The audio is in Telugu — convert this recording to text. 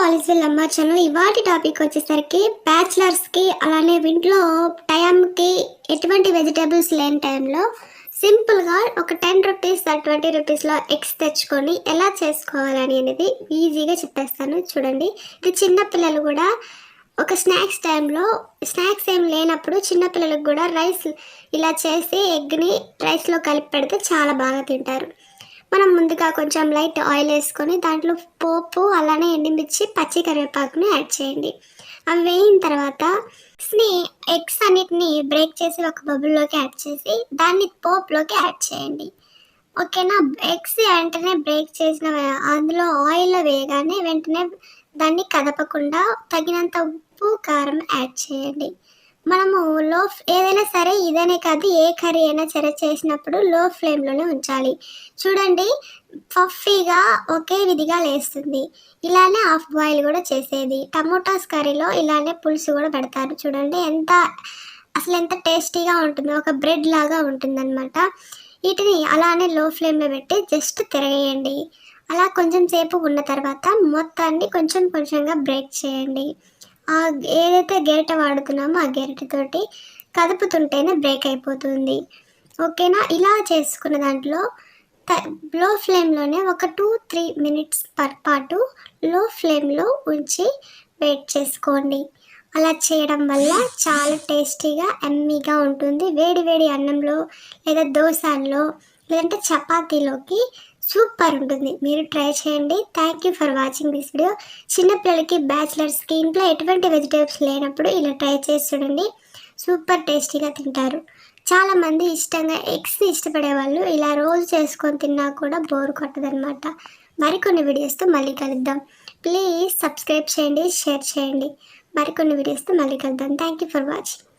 కాలేజ్ ఇస్ ఇవాటి టాపిక్ వచ్చేసరికి బ్యాచిలర్స్కి అలానే ఇంట్లో టైంకి ఎటువంటి వెజిటేబుల్స్ లేని టైంలో సింపుల్గా ఒక టెన్ రూపీస్ ట్వంటీ రూపీస్లో ఎగ్స్ తెచ్చుకొని ఎలా చేసుకోవాలని అనేది ఈజీగా చెప్పేస్తాను. చూడండి. ఇది చిన్నపిల్లలు కూడా ఒక స్నాక్స్ టైంలో స్నాక్స్ ఏం లేనప్పుడు చిన్నపిల్లలకు కూడా రైస్ ఇలా చేసి ఎగ్ని రైస్లో కలిపి పెడితే చాలా బాగా తింటారు. మనం ముందుగా కొంచెం లైట్ ఆయిల్ వేసుకొని దాంట్లో పోపు అలానే ఎండిమిర్చి పచ్చి కరివేపాకుని యాడ్ చేయండి. అవి వేయిన తర్వాత స్ని ఎగ్స్ అన్నిటిని బ్రేక్ చేసి ఒక బబుల్లోకి యాడ్ చేసి దాన్ని పోపులోకి యాడ్ చేయండి. ఓకేనా? ఎగ్స్ వెంటనే బ్రేక్ చేసిన అందులో ఆయిల్ వేయగానే వెంటనే దాన్ని కదపకుండా తగినంత ఉప్పు కారం యాడ్ చేయండి. మనము లో ఏదైనా సరే ఇదనే కాదు ఏ కర్రీ అయినా సరే చేసినప్పుడు లో ఫ్లేమ్లోనే ఉంచాలి. చూడండి పఫీగా ఒకే విధిగా లేస్తుంది. ఇలానే హాఫ్ బాయిల్ కూడా చేసేది. టమోటాస్ కర్రీలో ఇలానే పులుసు కూడా పెడతారు. చూడండి ఎంత అసలు ఎంత టేస్టీగా ఉంటుందో ఒక బ్రెడ్ లాగా ఉంటుందన్నమాట. వీటిని అలానే లో ఫ్లేమ్లో పెట్టి జస్ట్ తిరగేయండి. అలా కొంచెం సేపు ఉన్న తర్వాత మొత్తాన్ని కొంచెం కొంచెంగా బ్రేక్ చేయండి. ఆ ఏదైతే గెరిట వాడుతున్నామో ఆ గెరిటతోటి కదుపుతుంటేనే బ్రేక్ అయిపోతుంది. ఓకేనా? ఇలా చేసుకున్న దాంట్లో లో ఫ్లేమ్లోనే ఒక టూ త్రీ మినిట్స్ పర్ పాటు లో ఫ్లేమ్లో ఉంచి వెయిట్ చేసుకోండి. అలా చేయడం వల్ల చాలా టేస్టీగా ఎమ్మీగా ఉంటుంది. వేడి వేడి అన్నంలో లేదా దోశల్లో లేదంటే చపాతీలోకి సూపర్ ఉంటుంది. మీరు ట్రై చేయండి. Thank you for watching this video చిన్నపిల్లలకి బ్యాచిలర్స్కి ఇంట్లో ఎటువంటి వెజిటేబుల్స్ లేనప్పుడు ఇలా ట్రై చేసి చూడండి. సూపర్ టేస్టీగా తింటారు. చాలామంది ఇష్టంగా ఎగ్స్ ఇష్టపడే వాళ్ళు ఇలా రోజు చేసుకొని తిన్నా కూడా బోర్ కొట్టదనమాట మరికొన్ని వీడియోస్తో మళ్ళీ కలుద్దాం. ప్లీజ్ సబ్స్క్రైబ్ చేయండి షేర్ చేయండి. మరికొన్ని వీడియోస్తో మళ్ళీ కలుద్దాం. Thank you for watching